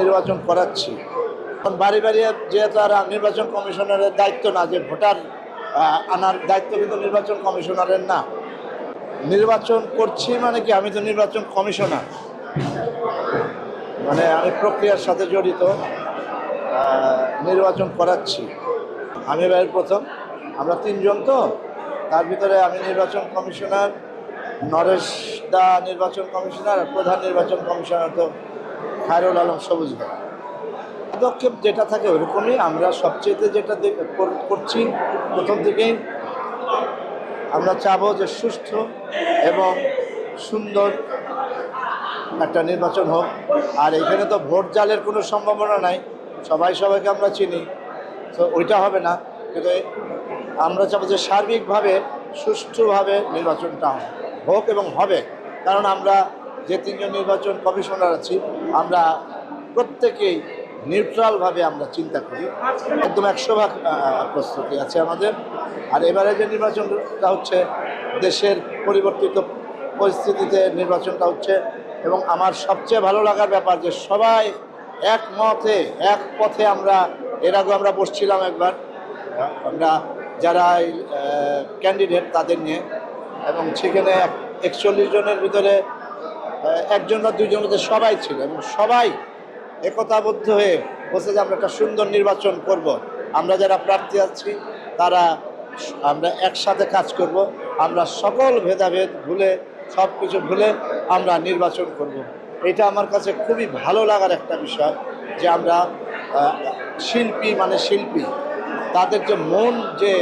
নির্বাচন করাচ্ছি। বাড়ি বাড়ি যেহেতু আর নির্বাচন কমিশনারের দায়িত্ব না, যে ভোটার আনার দায়িত্ব কিন্তু নির্বাচন কমিশনারের না। নির্বাচন করছি মানে কি, আমি তো নির্বাচন কমিশনার। মানে আমি প্রক্রিয়ার সাথে জড়িত নির্বাচন করাচ্ছি। আমি এবার প্রথম, আমরা তিনজন তো, তার ভিতরে আমি নির্বাচন কমিশনার, নরেশ দা নির্বাচন কমিশনার প্রধান নির্বাচন কমিশনার তো খায়রুল আলম সবুজ পদক্ষেপ যেটা থাকে ওরকমই, আমরা সবচেয়ে যেটা করছি প্রথম থেকেই, আমরা চাবো যে সুস্থ এবং সুন্দর একটা নির্বাচন হোক। আর এখানে তো ভোট জালের কোনো সম্ভাবনা নাই, সবাই সবাইকে আমরা চিনি, তো ওইটা হবে না। কিন্তু আমরা চাবো যে সার্বিকভাবে সুষ্ঠুভাবে নির্বাচনটা। হোক এবং হবে। কারণ আমরা যে তিনজন নির্বাচন কমিশনার আছি, আমরা প্রত্যেকেই নিউট্রালভাবে আমরা চিন্তা করি। একদম একশো ভাগ প্রস্তুতি আছে আমাদের। আর এবারে যে নির্বাচনটা হচ্ছে, দেশের পরিবর্তিত পরিস্থিতিতে নির্বাচনটা হচ্ছে, এবং আমার সবচেয়ে ভালো লাগার ব্যাপার যে সবাই এক মতে এক পথে আমরা, এর আগে আমরা বসছিলাম একবার। আমরা যারা ক্যান্ডিডেট তাদের নিয়ে, এবং সেখানে একচল্লিশ জনের ভিতরে একজন বা দুইজন সবাই ছিল এবং সবাই একতাবদ্ধ হয়ে বলছে যে আমরা একটা সুন্দর নির্বাচন করব। আমরা যারা প্রার্থী আছি, তারা আমরা একসাথে কাজ করব। আমরা সকল ভেদাভেদ ভুলে সব কিছু ভুলে আমরা নির্বাচন করব। এটা আমার কাছে খুবই ভালো লাগার একটা বিষয় যে আমরা শিল্পী মানে শিল্পী তাদের যে মন যে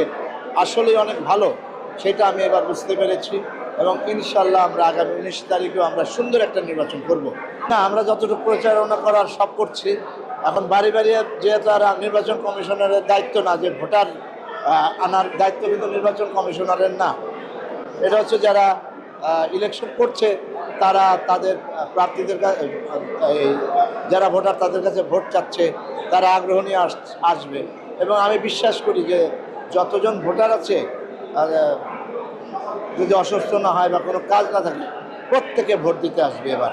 আসলেই অনেক ভালো সেটা আমি এবার বুঝতে পেরেছি এবং ইনশাল্লাহ আমরা আগামী উনিশ তারিখেও আমরা সুন্দর একটা নির্বাচন করব। না, আমরা যতটুকু প্রচারণা করার সব করছি, এখন বাড়ি বাড়ি যেহেতু আর নির্বাচন কমিশনারের দায়িত্ব না, যে ভোটার আনার দায়িত্ব কিন্তু নির্বাচন কমিশনারের না। এটা হচ্ছে যারা ইলেকশন করছে, তারা তাদের প্রার্থীদের কাছে যারা ভোটার তাদের কাছে ভোট চাচ্ছে, তারা আগ্রহ নিয়ে আস- আসবে। এবং আমি বিশ্বাস করি যে যতজন ভোটার আছে যদি অসুস্থ না হয় বা কোনো কাজ না থাকে প্রত্যেকে ভোট দিতে আসবে এবার।